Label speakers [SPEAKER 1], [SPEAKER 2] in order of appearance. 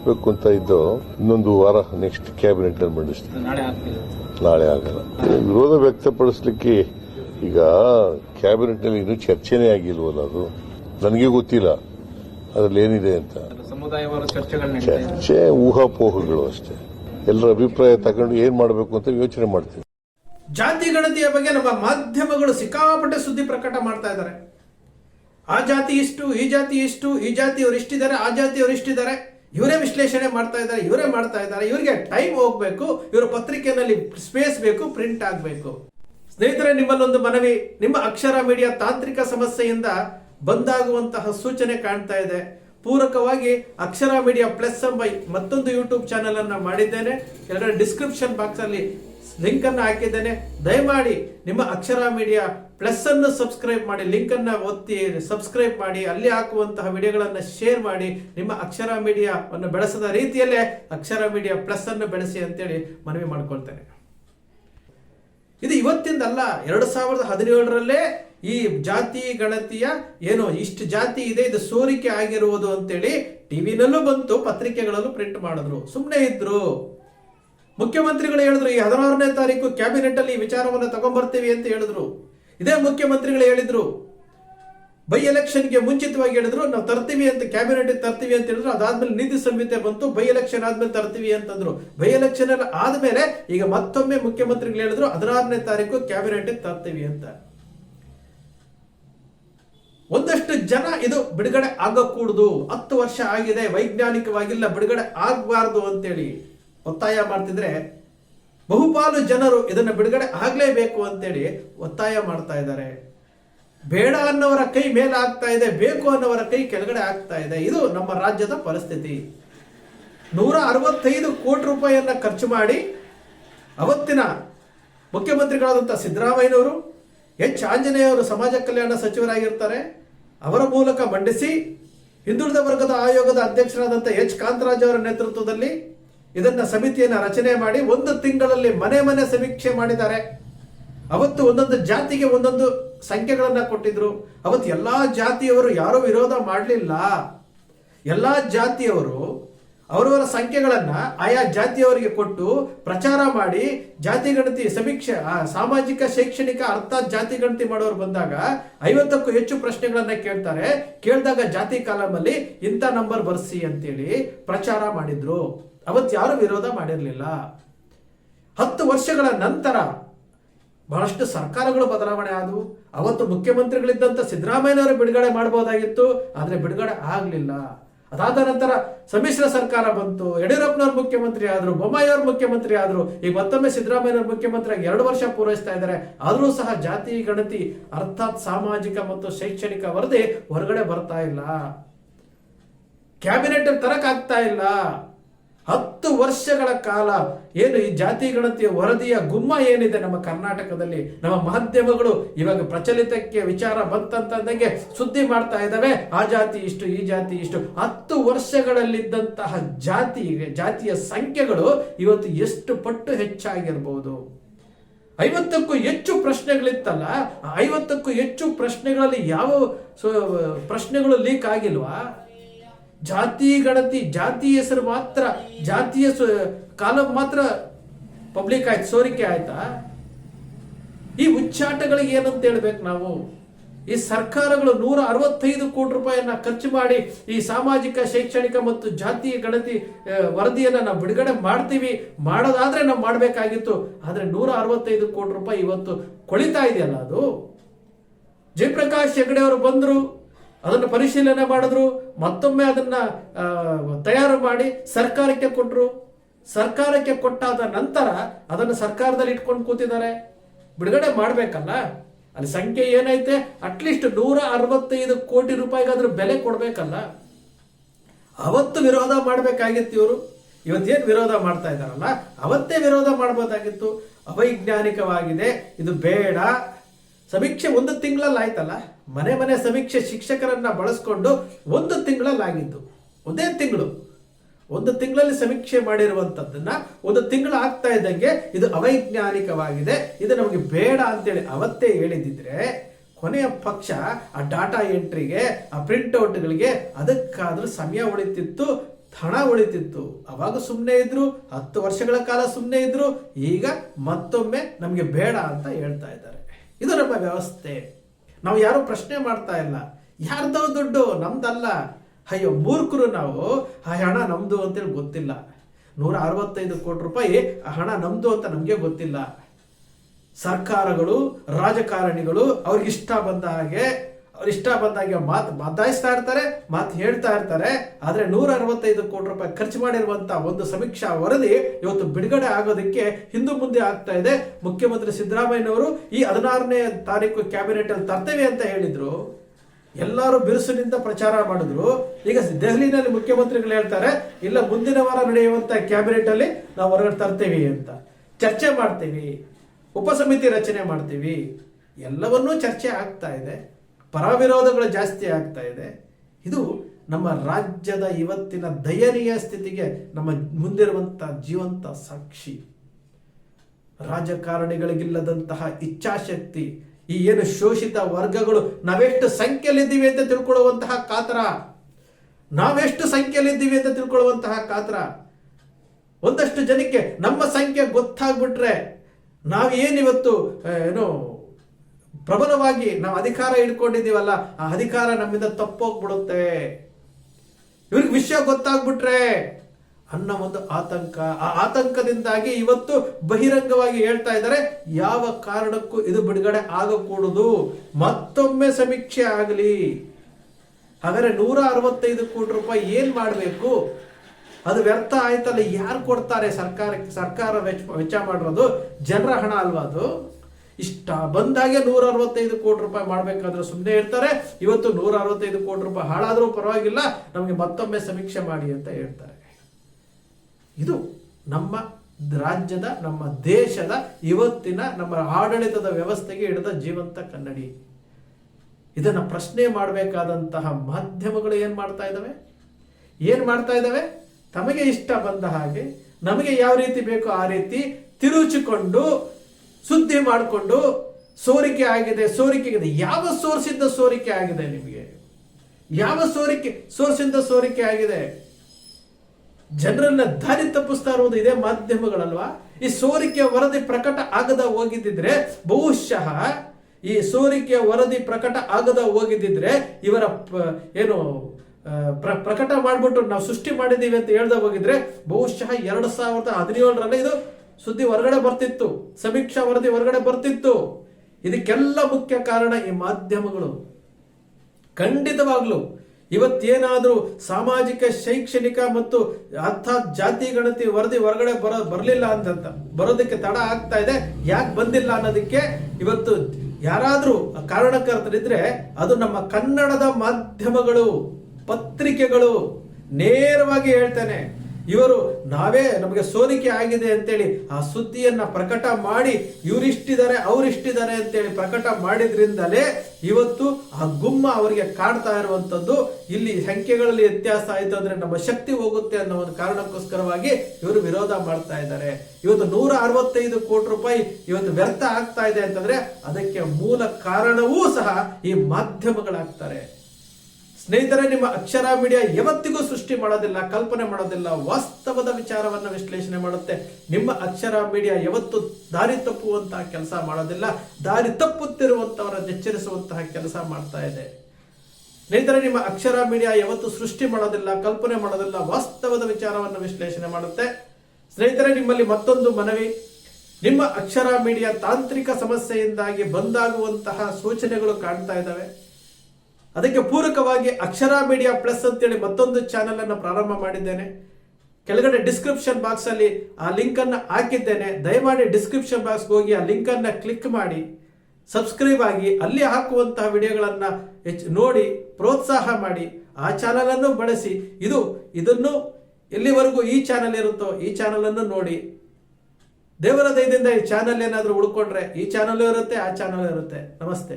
[SPEAKER 1] ಮಂಡಿಸ್ಬೇಕು ಅಂತ ಇದ್ದು ಇನ್ನೊಂದು ವಾರ ನೆಕ್ಸ್ಟ್ ಕ್ಯಾಬಿನೆಟ್ನಲ್ಲಿ ಮಂಡಿಸ್ತೀವಿ
[SPEAKER 2] ನಾಳೆ ಆಗ್ತಿದೆ.
[SPEAKER 1] ನಾಳೆ ಆಗಲ್ಲ. ವಿರೋಧ ವ್ಯಕ್ತಪಡಿಸ್ಲಿಕ್ಕೆ ಈಗ ಕ್ಯಾಬಿನೆಟ್ನಲ್ಲಿ ಇನ್ನೂ ಚರ್ಚೆನೇ ಆಗಿಲ್ವಲ್ಲ ಅದು? ನನಗೆ ಗೊತ್ತಿಲ್ಲ. ಅದ್ರಲ್ಲಿ ಏನಿದೆ ಅಂತ. ಚರ್ಚೆ ಊಹಾಪೋಹಗಳು ಅಷ್ಟೇ. ಎಲ್ಲರ ಅಭಿಪ್ರಾಯ ತಗೊಂಡು ಏನ್ ಮಾಡಬೇಕು ಅಂತ ಯೋಚನೆ ಮಾಡ್ತೀವಿ.
[SPEAKER 3] ಜಾತಿ ಗಣತಿಯ ಬಗ್ಗೆ ನಮ್ಮ ಮಾಧ್ಯಮಗಳು ಸಿಕ್ಕಾಪಟ್ಟೆ ಸುದ್ದಿ ಪ್ರಕಟ ಮಾಡ್ತಾ ಇದ್ದಾರೆ. ಆ ಜಾತಿ ಇಷ್ಟು ಈ ಜಾತಿ ಇಷ್ಟು ಈ ಜಾತಿಯವರು ಇಷ್ಟಿದ್ದಾರೆ ಆ ಜಾತಿಯವರು ಇಷ್ಟಿದ್ದಾರೆ. ಇವರೇ ವಿಶ್ಲೇಷಣೆ ಮಾಡ್ತಾ ಇದ್ದಾರೆ, ಇವರೇ ಮಾಡ್ತಾ ಇದ್ದಾರೆ. ಇವರಿಗೆ ಟೈಮ್ ಹೋಗ್ಬೇಕು, ಇವರ ಪತ್ರಿಕೆಯಲ್ಲಿ ಸ್ಪೇಸ್ ಬೇಕು ಪ್ರಿಂಟ್ ಆಗಬೇಕು. ಸ್ನೇಹಿತರೆ, ನಿಮ್ಮಲ್ಲೊಂದು ಮನವಿ. ನಿಮ್ಮ ಅಕ್ಷರ ಮೀಡಿಯಾ ತಾಂತ್ರಿಕ ಸಮಸ್ಯೆಯಿಂದ ಬಂದಾಗುವಂತಹ ಸೂಚನೆ ಕಾಣ್ತಾ ಇದೆ. ಪೂರಕವಾಗಿ ಅಕ್ಷರ ಮೀಡಿಯಾ ಪ್ಲಸ್ ಎಂಬ ಮತ್ತೊಂದು ಯೂಟ್ಯೂಬ್ ಚಾನೆಲ್ ಅನ್ನು ಮಾಡಿದ್ದೇನೆ. ಕೆಳಗಡೆ ಡಿಸ್ಕ್ರಿಪ್ಷನ್ ಬಾಕ್ಸ್ ಅಲ್ಲಿ ಲಿಂಕ್ ಅನ್ನು ಹಾಕಿದ್ದೇನೆ. ದಯಮಾಡಿ ನಿಮ್ಮ ಅಕ್ಷರ ಮೀಡಿಯಾ ಪ್ಲಸ್ ಅನ್ನು ಸಬ್ಸ್ಕ್ರೈಬ್ ಮಾಡಿ ಲಿಂಕ್ ಅನ್ನ ಒತ್ತಿ ಸಬ್ಸ್ಕ್ರೈಬ್ ಮಾಡಿ, ಅಲ್ಲಿ ಹಾಕುವಂತಹ ವಿಡಿಯೋಗಳನ್ನು ಶೇರ್ ಮಾಡಿ, ನಿಮ್ಮ ಅಕ್ಷರ ಮೀಡಿಯಾವನ್ನು ಬೆಳೆಸದ ರೀತಿಯಲ್ಲೇ ಅಕ್ಷರ ಮೀಡಿಯಾ ಪ್ಲಸ್ ಅನ್ನು ಬೆಳೆಸಿ ಅಂತೇಳಿ ಮನವಿ ಮಾಡ್ಕೊಳ್ತೇನೆ. ಇದು ಇವತ್ತಿಂದಲ್ಲ ಎರಡು ಸಾವಿರದ ಹದಿನೇಳರಲ್ಲೇ ಈ ಜಾತಿ ಗಣತಿಯ ಏನು ಇಷ್ಟು ಜಾತಿ ಇದೆ, ಇದು ಸೋರಿಕೆ ಆಗಿರುವುದು ಅಂತೇಳಿ ಟಿವಿನಲ್ಲೂ ಬಂತು, ಪತ್ರಿಕೆಗಳಲ್ಲೂ ಪ್ರಿಂಟ್ ಮಾಡಿದ್ರು. ಸುಮ್ಮನೆ ಇದ್ರು. ಮುಖ್ಯಮಂತ್ರಿಗಳು ಹೇಳಿದ್ರು, ಈ ಹದಿನಾರನೇ ತಾರೀಕು ಕ್ಯಾಬಿನೆಟ್ ಅಲ್ಲಿ ವಿಚಾರವನ್ನು ತಗೊಂಡ್ಬರ್ತೀವಿ ಅಂತ ಹೇಳಿದ್ರು. ಇದೇ ಮುಖ್ಯಮಂತ್ರಿಗಳು ಹೇಳಿದ್ರು. ಬೈ ಎಲೆಕ್ಷನ್ಗೆ ಮುಂಚಿತವಾಗಿ ಹೇಳಿದ್ರು, ನಾವು ತರ್ತೀವಿ ಅಂತ ಕ್ಯಾಬಿನೆಟ್ ತರ್ತೀವಿ ಅಂತ ಹೇಳಿದ್ರು, ಅದಾದ್ಮೇಲೆ ನೀತಿ ಸಂಹಿತೆ ಬಂತು, ಬೈ ಎಲೆಕ್ಷನ್ ಆದ್ಮೇಲೆ ತರ್ತೀವಿ ಅಂತಂದ್ರು. ಬೈ ಎಲೆಕ್ಷನ್ ಆದ್ಮೇಲೆ ಈಗ ಮತ್ತೊಮ್ಮೆ ಮುಖ್ಯಮಂತ್ರಿಗಳು ಹೇಳಿದ್ರು, ಹದಿನಾರನೇ ತಾರೀಕು ಕ್ಯಾಬಿನೆಟ್ ತರ್ತೀವಿ ಅಂತ. ಒಂದಷ್ಟು ಜನ ಇದು ಬಿಡುಗಡೆ ಆಗಕೂಡದು. ಹತ್ತು ವರ್ಷ ಆಗಿದೆ, ವೈಜ್ಞಾನಿಕವಾಗಿಲ್ಲ, ಬಿಡುಗಡೆ ಆಗಬಾರ್ದು ಅಂತೇಳಿ. ಒತ್ತಾಯ ಮಾಡ್ತಿದ್ರೆ ಬಹುಪಾಲು ಜನರು ಇದನ್ನು ಬಿಡುಗಡೆ ಆಗಲೇಬೇಕು ಅಂತೇಳಿ ಒತ್ತಾಯ ಮಾಡ್ತಾ ಇದ್ದಾರೆ. ಬೇಡ ಅನ್ನೋರ ಕೈ ಮೇಲೆ ಆಗ್ತಾ ಇದೆ, ಬೇಕು ಅನ್ನೋರ ಕೈ ಕೆಳಗಡೆ ಆಗ್ತಾ ಇದೆ. ಇದು ನಮ್ಮ ರಾಜ್ಯದ ಪರಿಸ್ಥಿತಿ. ನೂರ ಅರವತ್ತೈದು ಕೋಟಿ ರೂಪಾಯಿಯನ್ನ ಖರ್ಚು ಮಾಡಿ ಅವತ್ತಿನ ಮುಖ್ಯಮಂತ್ರಿಗಳಾದಂಥ ಸಿದ್ದರಾಮಯ್ಯನವರು, ಎಚ್. ಆಂಜನೇಯವರು ಸಮಾಜ ಕಲ್ಯಾಣ ಸಚಿವರಾಗಿರ್ತಾರೆ. ಅವರ ಮೂಲಕ ಮಂಡಿಸಿ ಹಿಂದುಳಿದ ವರ್ಗದ ಆಯೋಗದ ಅಧ್ಯಕ್ಷರಾದಂಥ ಎಚ್. ಕಾಂತರಾಜ್ ಅವರ ನೇತೃತ್ವದಲ್ಲಿ ಇದನ್ನ ಸಮಿತಿಯನ್ನ ರಚನೆ ಮಾಡಿ ಒಂದು ತಿಂಗಳಲ್ಲಿ ಮನೆ ಮನೆ ಸಮೀಕ್ಷೆ ಮಾಡಿದ್ದಾರೆ. ಅವತ್ತು ಒಂದೊಂದು ಜಾತಿಗೆ ಒಂದೊಂದು ಸಂಖ್ಯೆಗಳನ್ನ ಕೊಟ್ಟಿದ್ರು. ಅವತ್ತು ಎಲ್ಲಾ ಜಾತಿಯವರು ಯಾರೂ ವಿರೋಧ ಮಾಡಲಿಲ್ಲ. ಎಲ್ಲಾ ಜಾತಿಯವರು ಅವರವರ ಸಂಖ್ಯೆಗಳನ್ನ ಆಯಾ ಜಾತಿಯವರಿಗೆ ಕೊಟ್ಟು ಪ್ರಚಾರ ಮಾಡಿ ಜಾತಿ ಗಣತಿ ಸಮೀಕ್ಷೆ ಸಾಮಾಜಿಕ, ಶೈಕ್ಷಣಿಕ ಅರ್ಥ ಜಾತಿ ಗಣತಿ ಮಾಡೋರು ಬಂದಾಗ ಐವತ್ತಕ್ಕೂ ಹೆಚ್ಚು ಪ್ರಶ್ನೆಗಳನ್ನ ಕೇಳ್ತಾರೆ. ಕೇಳಿದಾಗ ಜಾತಿ ಕಾಲಮಲ್ಲಿ ಇಂಥ ನಂಬರ್ ಬರ್ಸಿ ಅಂತೇಳಿ ಪ್ರಚಾರ ಮಾಡಿದ್ರು. ಅವತ್ತು ಯಾರು ವಿರೋಧ ಮಾಡಿರಲಿಲ್ಲ. ಹತ್ತು ವರ್ಷಗಳ ನಂತರ ಬಹಳಷ್ಟು ಸರ್ಕಾರಗಳು ಬದಲಾವಣೆ ಆದವು. ಅವತ್ತು ಮುಖ್ಯಮಂತ್ರಿಗಳಿದ್ದಂಥ ಸಿದ್ದರಾಮಯ್ಯನವರು ಬಿಡುಗಡೆ ಮಾಡಬಹುದಾಗಿತ್ತು, ಆದರೆ ಬಿಡುಗಡೆ ಆಗಲಿಲ್ಲ. ಅದಾದ ನಂತರ ಸಮ್ಮಿಶ್ರ ಸರ್ಕಾರ ಬಂತು, ಯಡಿಯೂರಪ್ಪನವ್ರು ಮುಖ್ಯಮಂತ್ರಿ ಆದರು, ಬೊಮ್ಮಾಯಿಯವ್ರ ಮುಖ್ಯಮಂತ್ರಿ ಆದರು, ಈಗ ಮತ್ತೊಮ್ಮೆ ಸಿದ್ದರಾಮಯ್ಯನವ್ರ ಮುಖ್ಯಮಂತ್ರಿ ಎರಡು ವರ್ಷ ಪೂರೈಸ್ತಾ ಇದ್ದಾರೆ. ಆದರೂ ಸಹ ಜಾತಿ, ಗಣತಿ, ಅರ್ಥಾತ್ ಸಾಮಾಜಿಕ ಮತ್ತು ಶೈಕ್ಷಣಿಕ ವರದಿ ಹೊರಗಡೆ ಬರ್ತಾ ಇಲ್ಲ. ಕ್ಯಾಬಿನೆಟ್ ತರಕ್ಕಾಗ್ತಾ ಇಲ್ಲ. ಹತ್ತು ವರ್ಷಗಳ ಕಾಲ ಏನು ಈ ಜಾತಿ ಗಣತಿಯ ವರದಿಯ ಗುಮ್ಮ ಏನಿದೆ ನಮ್ಮ ಕರ್ನಾಟಕದಲ್ಲಿ, ನಮ್ಮ ಮಾಧ್ಯಮಗಳು ಇವಾಗ ಪ್ರಚಲಿತಕ್ಕೆ ವಿಚಾರ ಬಂತಂತಂದಂಗೆ ಸುದ್ದಿ ಮಾಡ್ತಾ ಇದ್ದಾವೆ. ಆ ಜಾತಿ ಇಷ್ಟು, ಈ ಜಾತಿ ಇಷ್ಟು. ಹತ್ತು ವರ್ಷಗಳಲ್ಲಿದ್ದಂತಹ ಜಾತಿ, ಜಾತಿಯ ಸಂಖ್ಯೆಗಳು ಇವತ್ತು ಎಷ್ಟು ಪಟ್ಟು ಹೆಚ್ಚಾಗಿರ್ಬೋದು? ಐವತ್ತಕ್ಕೂ ಹೆಚ್ಚು ಪ್ರಶ್ನೆಗಳಿತ್ತಲ್ಲ? ಐವತ್ತಕ್ಕೂ ಹೆಚ್ಚು ಪ್ರಶ್ನೆಗಳಲ್ಲಿ ಯಾವ ಪ್ರಶ್ನೆಗಳು ಲೀಕ್ ಆಗಿಲ್ವಾ? ಜಾತಿ ಗಣತಿ, ಜಾತಿ ಹೆಸರು ಮಾತ್ರ, ಜಾತಿಯ ಕಾಲ ಮಾತ್ರ ಪಬ್ಲಿಕ್ ಆಯ್ತು, ಸೋರಿಕೆ ಆಯ್ತಾ? ಈ ಉಚ್ಚಾಟಗಳಿಗೆ ಏನಂತ ಹೇಳ್ಬೇಕು ನಾವು? ಈ ಸರ್ಕಾರಗಳು ನೂರ ಅರವತ್ತೈದು ಕೋಟಿ ರೂಪಾಯಿಯನ್ನ ಖರ್ಚು ಮಾಡಿ ಈ ಸಾಮಾಜಿಕ, ಶೈಕ್ಷಣಿಕ ಮತ್ತು ಜಾತಿ ಗಣತಿ ವರದಿಯನ್ನ ನಾವು ಬಿಡುಗಡೆ ಮಾಡ್ತೀವಿ. ಮಾಡೋದಾದ್ರೆ ನಾವು ಮಾಡಬೇಕಾಗಿತ್ತು. ಆದ್ರೆ ನೂರ ಅರವತ್ತೈದು ಕೋಟಿ ರೂಪಾಯಿ ಇವತ್ತು ಕೊಳಿತಾ ಇದೆಯಲ್ಲ ಅದು? ಜಯಪ್ರಕಾಶ್ ಹೆಗಡೆ ಅವರು ಬಂದರು. ಅದನ್ನು ಪರಿಶೀಲನೆ ಮಾಡಿದ್ರು, ಮತ್ತೊಮ್ಮೆ ಅದನ್ನ ತಯಾರು ಮಾಡಿ ಸರ್ಕಾರಕ್ಕೆ ಕೊಟ್ಟರು ಸರ್ಕಾರಕ್ಕೆ ಕೊಟ್ಟಾದ ನಂತರ ಅದನ್ನು ಸರ್ಕಾರದಲ್ಲಿ ಇಟ್ಕೊಂಡು ಕೂತಿದ್ದಾರೆ. ಬಿಡುಗಡೆ ಮಾಡಬೇಕಲ್ಲ? ಅಲ್ಲಿ ಸಂಖ್ಯೆ ಏನೈತೆ? ಅಟ್ಲೀಸ್ಟ್ ನೂರ ಅರವತ್ತೈದು ಕೋಟಿ ರೂಪಾಯಿಗಾದ್ರೂ ಬೆಲೆ ಕೊಡಬೇಕಲ್ಲ? ಅವತ್ತು ವಿರೋಧ ಮಾಡಬೇಕಾಗಿತ್ತು ಇವರು. ಇವತ್ತೇನು ವಿರೋಧ ಮಾಡ್ತಾ ಇದ್ದಾರಲ್ಲ? ಅವತ್ತೇ ವಿರೋಧ ಮಾಡ್ಬೋದಾಗಿತ್ತು. ಅವೈಜ್ಞಾನಿಕವಾಗಿದೆ. ಇದು ಬೇಡ. ಸಮೀಕ್ಷೆ ಒಂದು ತಿಂಗಳಲ್ಲಿ ಆಯ್ತಲ್ಲ? ಮನೆ ಮನೆ ಸಮೀಕ್ಷೆ ಶಿಕ್ಷಕರನ್ನ ಬಳಸ್ಕೊಂಡು ಒಂದು ತಿಂಗಳಲ್ಲಾಗಿದ್ದು. ಒಂದೇ ತಿಂಗಳು. ಒಂದು ತಿಂಗಳಲ್ಲಿ ಸಮೀಕ್ಷೆ ಮಾಡಿರುವಂತದ್ದನ್ನ ಒಂದು ತಿಂಗಳು ಆಗ್ತಾ ಇದ್ದಂಗೆ ಇದು ಅವೈಜ್ಞಾನಿಕವಾಗಿದೆ. ಇದು ನಮಗೆ ಬೇಡ ಅಂತೇಳಿ ಅವತ್ತೇ ಹೇಳಿದಿದ್ರೆ ಕೊನೆಯ ಪಕ್ಷ ಆ ಡಾಟಾ ಎಂಟ್ರಿಗೆ, ಆ ಪ್ರಿಂಟ್ಔಟ್ಗಳಿಗೆ ಅದಕ್ಕಾದ್ರೂ ಸಮಯ ಉಳಿತಿತ್ತು, ಹಣ ಉಳಿತಿತ್ತು. ಅವಾಗ ಸುಮ್ಮನೆ ಇದ್ರು, ಹತ್ತು ವರ್ಷಗಳ ಕಾಲ ಸುಮ್ಮನೆ ಇದ್ರು, ಈಗ ಮತ್ತೊಮ್ಮೆ ನಮಗೆ ಬೇಡ ಅಂತ ಹೇಳ್ತಾ ಇದ್ದಾರೆ. ಇದು ನಮ್ಮ ವ್ಯವಸ್ಥೆ. ನಾವು ಯಾರು ಪ್ರಶ್ನೆ ಮಾಡ್ತಾ ಇಲ್ಲ. ಯಾರ್ದೋ ದುಡ್ಡು, ನಮ್ದಲ್ಲ. ಅಯ್ಯೋ, ಮೂರ್ಖರು ನಾವು. ಆ ಹಣ ನಮ್ದು ಅಂತೇಳಿ ಗೊತ್ತಿಲ್ಲ. ನೂರ ಅರವತ್ತೈದು ಕೋಟಿ ರೂಪಾಯಿ ಆ ಹಣ ನಮ್ದು ಅಂತ ನಮಗೆ ಗೊತ್ತಿಲ್ಲ. ಸರ್ಕಾರಗಳು, ರಾಜಕಾರಣಿಗಳು ಅವ್ರಿಗಿಷ್ಟ ಬಂದ ಹಾಗೆ ಅವ್ರ ಇಷ್ಟ ಬಂದಾಗ ಮಾತು ಮಾತಾಯಿಸ್ತಾ ಇರ್ತಾರೆ, ಮಾತು ಹೇಳ್ತಾ ಇರ್ತಾರೆ. ಆದ್ರೆ ನೂರ ಅರವತ್ತೈದು ಕೋಟಿ ರೂಪಾಯಿ ಖರ್ಚು ಮಾಡಿರುವಂಥ ಒಂದು ಸಮೀಕ್ಷಾ ವರದಿ ಇವತ್ತು ಬಿಡುಗಡೆ ಆಗೋದಕ್ಕೆ ಹಿಂದೂ ಮುಂದೆ ಆಗ್ತಾ ಇದೆ. ಮುಖ್ಯಮಂತ್ರಿ ಸಿದ್ದರಾಮಯ್ಯನವರು ಈ ಹದಿನಾರನೇ ತಾರೀಕು ಕ್ಯಾಬಿನೆಟ್ ಅಲ್ಲಿ ತರ್ತೇವೆ ಅಂತ ಹೇಳಿದ್ರು. ಎಲ್ಲರೂ ಬಿರುಸಿನಿಂದ ಪ್ರಚಾರ ಮಾಡಿದ್ರು. ಈಗ ದೆಹಲಿನಲ್ಲಿ ಮುಖ್ಯಮಂತ್ರಿಗಳು ಹೇಳ್ತಾರೆ, ಇಲ್ಲ ಮುಂದಿನ ವಾರ ನಡೆಯುವಂತ ಕ್ಯಾಬಿನೆಟ್ ಅಲ್ಲಿ ನಾವು ಹೊರಗಡೆ ತರ್ತೇವೆ ಅಂತ. ಚರ್ಚೆ ಮಾಡ್ತೀವಿ, ಉಪಸಮಿತಿ ರಚನೆ ಮಾಡ್ತೀವಿ. ಎಲ್ಲವನ್ನೂ ಚರ್ಚೆ ಆಗ್ತಾ ಇದೆ. ಪರ ವಿರೋಧಗಳು ಜಾಸ್ತಿ ಆಗ್ತಾ ಇದೆ. ಇದು ನಮ್ಮ ರಾಜ್ಯದ ಇವತ್ತಿನ ದಯನೀಯ ಸ್ಥಿತಿಗೆ ನಮ್ಮ ಮುಂದಿರುವಂಥ ಜೀವಂತ ಸಾಕ್ಷಿ. ರಾಜಕಾರಣಿಗಳಿಗಿಲ್ಲದಂತಹ ಇಚ್ಛಾಶಕ್ತಿ, ಈ ಏನು ಶೋಷಿತ ವರ್ಗಗಳು ನಾವೆಷ್ಟು ಸಂಖ್ಯೆಯಲ್ಲಿದ್ದೀವಿ ಅಂತ ತಿಳ್ಕೊಳ್ಳುವಂತಹ ಕಾತರ? ನಾವೆಷ್ಟು ಸಂಖ್ಯೆಯಲ್ಲಿದ್ದೀವಿ ಅಂತ ತಿಳ್ಕೊಳ್ಳುವಂತಹ ಕಾತರ? ಒಂದಷ್ಟು ಜನಕ್ಕೆ ನಮ್ಮ ಸಂಖ್ಯೆ ಗೊತ್ತಾಗ್ಬಿಟ್ರೆ ನಾವೇನಿವತ್ತು ಏನು ಪ್ರಬಲವಾಗಿ ನಾವು ಅಧಿಕಾರ ಇಟ್ಕೊಂಡಿದ್ದೀವಲ್ಲ ಆ ಅಧಿಕಾರ ನಮ್ಮಿಂದ ತಪ್ಪೋಗ್ಬಿಡುತ್ತೆ. ಇವ್ರಿಗೆ ವಿಷಯ ಗೊತ್ತಾಗ್ಬಿಟ್ರೆ ಅನ್ನೋ ಒಂದು ಆತಂಕ. ಆ ಆತಂಕದಿಂದಾಗಿ ಇವತ್ತು ಬಹಿರಂಗವಾಗಿ ಹೇಳ್ತಾ ಇದ್ದಾರೆ, ಯಾವ ಕಾರಣಕ್ಕೂ ಇದು ಬಿಡುಗಡೆ ಆಗಕೂಡದು. ಮತ್ತೊಮ್ಮೆ ಸಮೀಕ್ಷೆ ಆಗಲಿ. ಹಾಗಾದ್ರೆ ನೂರ ಅರವತ್ತೈದು ಕೋಟಿ ರೂಪಾಯಿ ಏನ್ ಮಾಡಬೇಕು? ಅದು ವ್ಯರ್ಥ ಆಯ್ತಲ್ಲ, ಯಾರು ಕೊಡ್ತಾರೆ ಸರ್ಕಾರಕ್ಕೆ, ಸರ್ಕಾರ ವೆಚ್ಚ ವೆಚ್ಚ ಮಾಡಿರೋದು? ಜನರ ಹಣ ಅಲ್ವಾ ಅದು? ಇಷ್ಟ ಬಂದಾಗೆ ನೂರ ಅರವತ್ತೈದು ಕೋಟಿ ರೂಪಾಯಿ ಮಾಡಬೇಕಾದ್ರೆ ಸುಮ್ಮನೆ ಇರ್ತಾರೆ ಇವತ್ತು ನೂರ ಅರವತ್ತೈದು ಕೋಟಿ ರೂಪಾಯಿ ಹಾಳಾದರೂ ಪರವಾಗಿಲ್ಲ, ನಮಗೆ ಮತ್ತೊಮ್ಮೆ ಸಮೀಕ್ಷೆ ಮಾಡಿ ಅಂತ ಹೇಳ್ತಾರೆ. ಇದು ನಮ್ಮ ರಾಜ್ಯದ, ನಮ್ಮ ದೇಶದ, ಇವತ್ತಿನ ನಮ್ಮ ಆಡಳಿತದ ವ್ಯವಸ್ಥೆಗೆ ಹಿಡಿದ ಜೀವಂತ ಕನ್ನಡಿ. ಇದನ್ನ ಪ್ರಶ್ನೆ ಮಾಡಬೇಕಾದಂತಹ ಮಾಧ್ಯಮಗಳು ಏನ್ ಮಾಡ್ತಾ ಇದ್ದಾವೆ? ಏನ್ ಮಾಡ್ತಾ ಇದ್ದಾವೆ? ತಮಗೆ ಇಷ್ಟ ಬಂದ ಹಾಗೆ, ನಮಗೆ ಯಾವ ರೀತಿ ಬೇಕೋ ಆ ರೀತಿ ತಿರುಚಿಕೊಂಡು ಸುದ್ದಿ ಮಾಡಿಕೊಂಡು ಸೋರಿಕೆ ಆಗಿದೆ ಸೋರಿಕೆ ಆಗಿದೆ. ಯಾವ ಸೋರ್ಸ್ ಇಂದ ಸೋರಿಕೆ ಆಗಿದೆ ನಿಮಗೆ? ಯಾವ ಸೋರಿಕೆ ಸೋರ್ಸ್ ಇಂದ ಸೋರಿಕೆ ಆಗಿದೆ? ಜನರನ್ನ ದಾರಿ ತಪ್ಪಿಸ್ತಾ ಇರುವುದು ಇದೇ ಮಾಧ್ಯಮಗಳಲ್ವಾ? ಈ ಸೋರಿಕೆ ವರದಿ ಪ್ರಕಟ ಆಗದ ಹೋಗಿದ್ದಿದ್ರೆ, ಬಹುಶಃ ಈ ಸೋರಿಕೆ ವರದಿ ಪ್ರಕಟ ಆಗದ ಹೋಗಿದ್ದಿದ್ರೆ ಇವರ ಏನು ಪ್ರ- ಪ್ರಕಟ ಮಾಡಿಬಿಟ್ಟು ನಾವು ಸೃಷ್ಟಿ ಮಾಡಿದೀವಿ ಅಂತ ಹೇಳ್ದ ಹೋಗಿದ್ರೆ, ಬಹುಶಃ ಎರಡು ಸಾವಿರದ ಹದಿನೇಳರಲ್ಲಿ ಇದು ಸುದ್ದಿ ಹೊರಗಡೆ ಬರ್ತಿತ್ತು, ಸಮೀಕ್ಷಾ ವರದಿ ಹೊರಗಡೆ ಬರ್ತಿತ್ತು. ಇದಕ್ಕೆಲ್ಲ ಮುಖ್ಯ ಕಾರಣ ಈ ಮಾಧ್ಯಮಗಳು. ಖಂಡಿತವಾಗ್ಲು ಇವತ್ತೇನಾದರೂ ಸಾಮಾಜಿಕ, ಶೈಕ್ಷಣಿಕ ಮತ್ತು ಅರ್ಥಾತ್ ಜಾತಿ, ಗಣತಿ ವರದಿ ಹೊರಗಡೆ ಬರೋ, ಬರಲಿಲ್ಲ ಅಂತಂತ, ಬರೋದಕ್ಕೆ ತಡ ಆಗ್ತಾ ಇದೆ, ಯಾಕೆ ಬಂದಿಲ್ಲ ಅನ್ನೋದಕ್ಕೆ ಇವತ್ತು ಯಾರಾದರೂ ಕಾರಣಕರ್ತರಿದ್ರೆ ಅದು ನಮ್ಮ ಕನ್ನಡದ ಮಾಧ್ಯಮಗಳು, ಪತ್ರಿಕೆಗಳು ನೇರವಾಗಿ ಹೇಳ್ತೇನೆ. ಇವರು ನಾವೇ ನಮಗೆ ಸೋರಿಕೆ ಆಗಿದೆ ಅಂತೇಳಿ ಆ ಸುದ್ದಿಯನ್ನ ಪ್ರಕಟ ಮಾಡಿ ಇವರಿಷ್ಟಿದ್ದಾರೆ, ಅವರಿಷ್ಟಿದ್ದಾರೆ ಅಂತೇಳಿ ಪ್ರಕಟ ಮಾಡಿದ್ರಿಂದಲೇ ಇವತ್ತು ಆ ಗುಮ್ಮ ಅವರಿಗೆ ಕಾಡ್ತಾ ಇರುವಂತದ್ದು. ಇಲ್ಲಿ ಸಂಖ್ಯೆಗಳಲ್ಲಿ ವ್ಯತ್ಯಾಸ ಆಯ್ತು ಅಂದ್ರೆ ನಮ್ಮ ಶಕ್ತಿ ಹೋಗುತ್ತೆ ಅನ್ನೋ ಒಂದು ಕಾರಣಕ್ಕೋಸ್ಕರವಾಗಿ ಇವರು ವಿರೋಧ ಮಾಡ್ತಾ ಇದ್ದಾರೆ. ಇವತ್ತು ನೂರ ಅರವತ್ತೈದು ಕೋಟಿ ರೂಪಾಯಿ ಇವತ್ತು ವ್ಯರ್ಥ ಆಗ್ತಾ ಇದೆ ಅಂತಂದ್ರೆ ಅದಕ್ಕೆ ಮೂಲ ಕಾರಣವೂ ಸಹ ಈ ಮಾಧ್ಯಮಗಳಾಗ್ತಾರೆ. ಸ್ನೇಹಿತರೆ, ನಿಮ್ಮ ಅಕ್ಷರ ಮೀಡಿಯಾ ಯಾವತ್ತಿಗೂ ಸೃಷ್ಟಿ ಮಾಡೋದಿಲ್ಲ, ಕಲ್ಪನೆ ಮಾಡೋದಿಲ್ಲ, ವಾಸ್ತವದ ವಿಚಾರವನ್ನ ವಿಶ್ಲೇಷಣೆ ಮಾಡುತ್ತೆ. ನಿಮ್ಮ ಅಕ್ಷರ ಮೀಡಿಯಾ ಯಾವತ್ತು ದಾರಿ ತಪ್ಪುವಂತಹ ಕೆಲಸ ಮಾಡೋದಿಲ್ಲ, ದಾರಿ ತಪ್ಪುತ್ತಿರುವಂತವರನ್ನು ಎಚ್ಚರಿಸುವಂತಹ ಕೆಲಸ ಮಾಡ್ತಾ ಇದೆ. ಸ್ನೇಹಿತರೆ, ನಿಮ್ಮ ಅಕ್ಷರ ಮೀಡಿಯಾ ಯಾವತ್ತು ಸೃಷ್ಟಿ ಮಾಡೋದಿಲ್ಲ, ಕಲ್ಪನೆ ಮಾಡೋದಿಲ್ಲ, ವಾಸ್ತವದ ವಿಚಾರವನ್ನು ವಿಶ್ಲೇಷಣೆ ಮಾಡುತ್ತೆ. ಸ್ನೇಹಿತರೆ, ನಿಮ್ಮಲ್ಲಿ ಮತ್ತೊಂದು ಮನವಿ. ನಿಮ್ಮ ಅಕ್ಷರ ಮೀಡಿಯಾ ತಾಂತ್ರಿಕ ಸಮಸ್ಯೆಯಿಂದಾಗಿ ಬಂದಾಗುವಂತಹ ಸೂಚನೆಗಳು ಕಾಣ್ತಾ ಇದ್ದಾವೆ. ಅದಕ್ಕೆ ಪೂರಕವಾಗಿ ಅಕ್ಷರ ಮೀಡಿಯಾ ಪ್ಲಸ್ ಅಂತೇಳಿ ಮತ್ತೊಂದು ಚಾನೆಲ್ ಅನ್ನು ಪ್ರಾರಂಭ ಮಾಡಿದ್ದೇನೆ. ಕೆಳಗಡೆ ಡಿಸ್ಕ್ರಿಪ್ಷನ್ ಬಾಕ್ಸ್ ಅಲ್ಲಿ ಆ ಲಿಂಕ್ ಅನ್ನು ಹಾಕಿದ್ದೇನೆ. ದಯಮಾಡಿ ಡಿಸ್ಕ್ರಿಪ್ಷನ್ ಬಾಕ್ಸ್ ಹೋಗಿ ಆ ಲಿಂಕ್ ಅನ್ನ ಕ್ಲಿಕ್ ಮಾಡಿ. ಸಬ್ಸ್ಕ್ರೈಬ್ ಆಗಿ ಅಲ್ಲಿ ಹಾಕುವಂತಹ ವಿಡಿಯೋಗಳನ್ನ ಹೆಚ್ಚು ನೋಡಿ, ಪ್ರೋತ್ಸಾಹ ಮಾಡಿ. ಆ ಚಾನಲ್ ಅನ್ನು ಬಳಸಿ. ಇದು, ಇದನ್ನು ಎಲ್ಲಿವರೆಗೂ ಈ ಚಾನಲ್ ಇರುತ್ತೋ ಈ ಚಾನಲ್ ಅನ್ನು ನೋಡಿ. ದೇವರ ದಯದಿಂದ ಈ ಚಾನಲ್ ಏನಾದರೂ ಉಳ್ಕೊಂಡ್ರೆ ಈ ಚಾನಲ್ ಇರುತ್ತೆ, ಆ ಚಾನಲ್ ಇರುತ್ತೆ. ನಮಸ್ತೆ.